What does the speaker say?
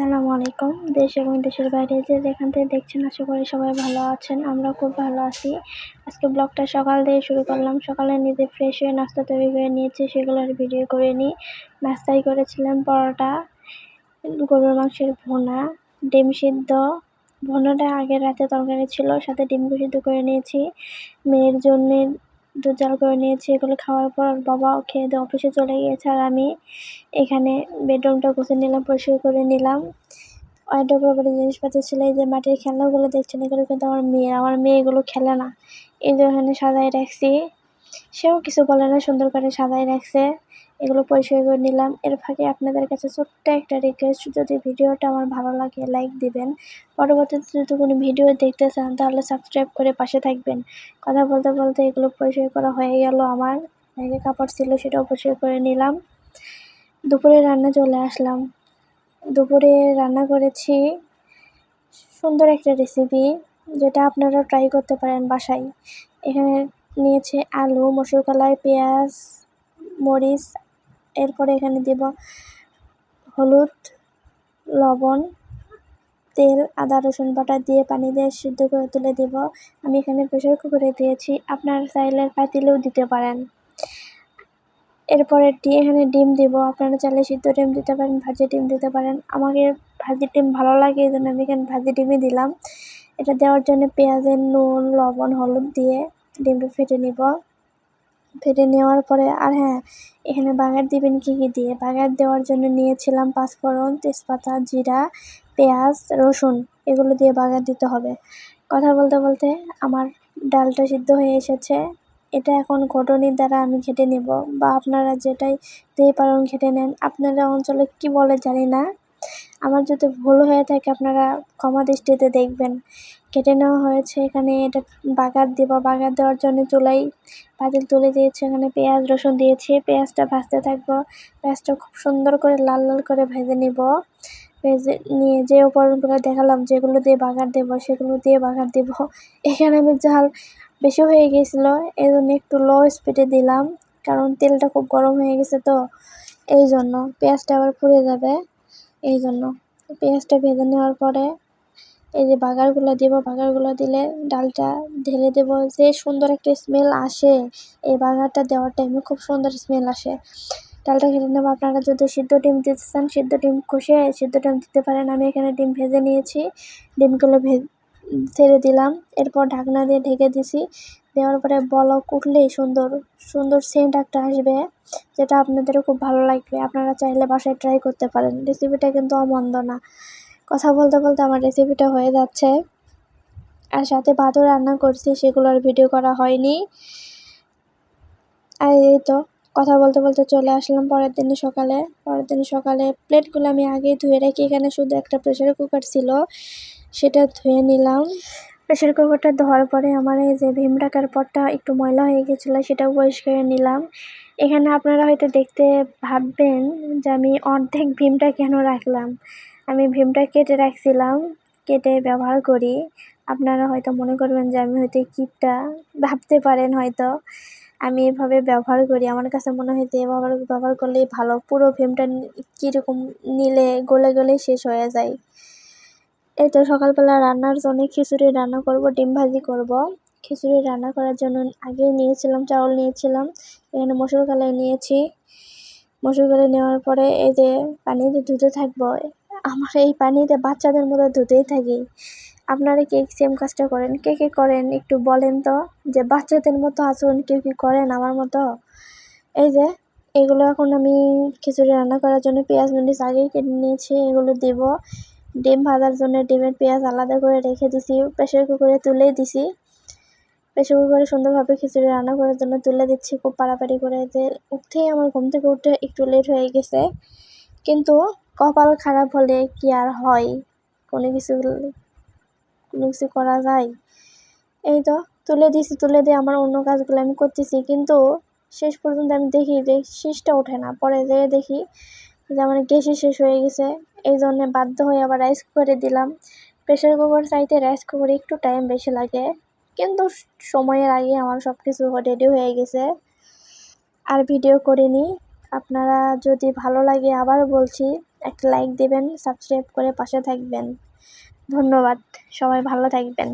আসসালামু আলাইকুম। দেশ এবং দেশের বাইরে যে যেখান থেকে দেখছেন, আশা করি সবাই ভালো আছেন। আমরা খুব ভালো আছি। আজকে ব্লগটা সকাল দিয়ে শুরু করলাম। সকালে নিজে ফ্রেশ হয়ে নাস্তা তৈরি করে নিয়েছি সেগুলোর ভিডিও করে নিই নাস্তাই করেছিলাম পরোটা, গরুর মাংসের ভোনা, ডিম সিদ্ধ। ভোনাটা আগের রাতে তরকারি ছিল, সাথে ডিম সিদ্ধ করে নিয়েছি। মেয়ের জন্যে দুধ জাল করে নিয়েছি এগুলো খাওয়ার পর বাবা খেয়ে দিয়ে অফিসে চলে গিয়েছে আর আমি এখানে বেডরুমটা গুছিয়ে নিলাম, পরিষ্কার করে নিলাম। অনেকটা উপরে জিনিসপত্র ছিল, এই যে মাটির খেলনাগুলো দেখছেন, এগুলো কিন্তু আমার মেয়ে আমার মেয়ে এগুলো খেলে না। এই যে ওখানে সাজাই রাখছি। সেও কিছু বলে না, সুন্দর করে সাজাই রাখছে। এগুলো পরিষ্কার করে নিলাম। এর ফাঁকে আপনাদের কাছে ছোট্ট একটা রিকোয়েস্ট যদি ভিডিওটা আমার ভালো লাগে লাইক দিবেন। পরবর্তীতে যদি কোনো ভিডিও দেখতে চান, তাহলে সাবস্ক্রাইব করে পাশে থাকবেন। কথা বলতে বলতে এগুলো পরিষ্কার করা হয়ে গেল আমার। ব্যাগে কাপড় ছিল সেটাও পরিষ্কার করে নিলাম। দুপুরে রান্না চলে আসলাম। দুপুরে রান্না করেছি সুন্দর একটা রেসিপি যেটা আপনারা ট্রাই করতে পারেন বাসায়। এখানে নিয়েছে আলু, মসুর কলাই, পেঁয়াজ, মরিচ, এরপরে এখানে দেব হলুদ, লবণ, তেল, আদা, রসুন বাটা দিয়ে পানি দিয়ে সিদ্ধ করে তুলে দেব। আমি এখানে প্রেশার কুকারে দিয়েছি, আপনার চাইলে পাতিলেও দিতে পারেন। এরপরে এখানে ডিম দিব, আপনারা চাইলে সিদ্ধ ডিম দিতে পারেন, ভাজি ডিম দিতে পারেন। আমাকে ভাজি ডিম ভালো লাগে, এই জন্য আমি এখানে ভাজি ডিমই দিলাম। এটা দেওয়ার জন্য পেঁয়াজের নুন, লবণ, হলুদ দিয়ে ডিমটা ফেটে নিব। ফেটে নেওয়ার পরে আর হ্যাঁ এখানে বাগার দিবেন কী কী দিয়ে? বাগার দেওয়ার জন্য নিয়েছিলাম পাঁচফোড়ন, তেজপাতা, জিরা, পেঁয়াজ, রসুন, এগুলো দিয়ে বাগার দিতে হবে। কথা বলতে বলতে আমার ডালটা সিদ্ধ হয়ে এসেছে। এটা এখন ঘটনির দ্বারা আমি ঘেটে নেব বা আপনারা যেটাই দিয়ে পারেন ঘেটে নেন, আপনারা অঞ্চলে কি বলে জানি না। আমার যদি ভুল হয়ে থাকে আপনারা ক্ষমা দৃষ্টিতে দেখবেন। কেটে নেওয়া হয়েছে এখানে এটা বাগার দিব, বাগার দেওয়ার জন্য চুলাই পাতিল তুলে দিয়েছি, এখানে পেঁয়াজ, রসুন দিয়েছি। পেঁয়াজটা ভাজতে থাকব, পেঁয়াজটা খুব সুন্দর করে লাল লাল করে ভেজে নিব। ভেজে নিয়ে যে উপকরণগুলো দেখালাম, যেগুলো দিয়ে বাগার দেবো, সেগুলো দিয়ে বাগার দেব। এখানে আমি ঝাল বেশি হয়ে গিয়েছিল এই জন্য একটু লো স্পিডে দিলাম, কারণ তেলটা খুব গরম হয়ে গেছে তো এই জন্য পেঁয়াজটা আবার পুড়ে যাবে। এই জন্য পেঁয়াজটা ভেজে নেওয়ার পরে এই যে বাগারগুলো দেবো, বাগারগুলো দিলে ডালটা ঢেলে দেবো। যে সুন্দর একটা স্মেল আসে, এই বাগারটা দেওয়ার টাইমে খুব সুন্দর স্মেল আসে। ডালটা ঘেটে নেব। আপনারা যদি সিদ্ধ ডিম দিতে চান, সিদ্ধ ডিম কষে সিদ্ধ ডিম দিতে পারেন। আমি এখানে ডিম ভেজে নিয়েছি। ডিমগুলো ভে ছেড়ে দিলাম। এরপর ঢাকনা দিয়ে ঢেকে দিছি। দেওয়ার পরে বলক উঠলেই সুন্দর সুন্দর সেন্ট একটা আসবে, যেটা আপনাদেরও খুব ভালো লাগবে। আপনারা চাইলে বাসায় ট্রাই করতে পারেন। রেসিপিটা কিন্তু অমন্দ না। কথা বলতে বলতে আমার রেসিপিটা হয়ে যাচ্ছে। আর সাথে ভাতও রান্না করছি সেগুলোর ভিডিও করা হয়নি। আর এই তো, কথা বলতে বলতে চলে আসলাম পরের দিনে সকালে। পরের দিন সকালে প্লেটগুলো আমি আগেই ধুয়ে রাখি। এখানে শুধু একটা প্রেশার কুকার ছিল, সেটা ধুয়ে নিলাম। প্রেশার কুকারটা ধোয়ার পরে আমার এই যে ভীম রাখার পরটা একটু ময়লা হয়ে গেছিল, সেটাও পরিষ্কার নিলাম। এখানে আপনারা হয়তো দেখতে ভাববেন যে আমি অর্ধেক ভীমটা কেন রাখলাম? আমি ভীমটা কেটে রাখছিলাম, কেটে ব্যবহার করি। আপনারা হয়তো মনে করবেন যে আমি হয়তো কিপটা ভাবতে পারেন হয়তো। আমি এভাবে ব্যবহার করি, আমার কাছে মনে হয় যে এভাবে ব্যবহার করলেই ভালো, পুরো ভীমটা কীরকম নিলে গলে গলে শেষ হয়ে যায়। এই তো সকালবেলা রান্নার জন্য খিচুড়ি রান্না করব, ডিম ভাজি করব। খিচুড়ি রান্না করার জন্য আগে নিয়েছিলাম, চাউল নিয়েছিলাম, এখানে মসুর কলাই নিয়েছি। মসুর কলাই নেওয়ার পরে এই যে পানিতে ধুতে থাকব। আমার এই পানিতে বাচ্চাদের মতো ধুতেই থাকি। আপনারা কে সেম কাজটা করেন? কে কে করেন? একটু বলেন তো, যে বাচ্চাদের মতো আচরণ কেউ কি করেন আমার মতো? এই যে, এগুলো এখন আমি খিচুড়ি রান্না করার জন্য পেঁয়াজ, মরিচ আগেই কেটে নিয়েছি, এগুলো দেব। ডিম ভাজার জন্য ডিমের পেঁয়াজ আলাদা করে রেখে দিছি প্রেশার কুকারে তুলেই দিছি। প্রেশার কুকারে সুন্দরভাবে খিচুড়ি রান্না করার জন্য তুলে দিচ্ছি, খুব পাড়াপাড়ি করে যে উঠতেই আমার ঘুম থেকে উঠে একটু লেট হয়ে গেছে। কিন্তু কপাল খারাপ হলে কি আর হয়? কোনো কিছু কোনো কিছু করা যায়? এই তো, তুলে দিছি, তুলে দিয়ে আমার অন্য কাজগুলো আমি করতেছি। কিন্তু শেষ পর্যন্ত আমি দেখি যে শেষটা ওঠে না। পরে যেয়ে দেখি যে আমার শেষ হয়ে গেছে, এই জন্যে বাধ্য হয়ে আবার রাইস কুকারে দিলাম। প্রেশার কুকার চাইতে রাইস কুকারে একটু টাইম বেশি লাগে, কিন্তু সময়ের আগে আমার সব কিছু রেডি হয়ে গেছে। আর ভিডিও করিনি। আপনারা যদি ভালো লাগে আবার বলছি, একটা লাইক দেবেন সাবস্ক্রাইব করে পাশে থাকবেন। ধন্যবাদ। সবাই ভালো থাকবেন।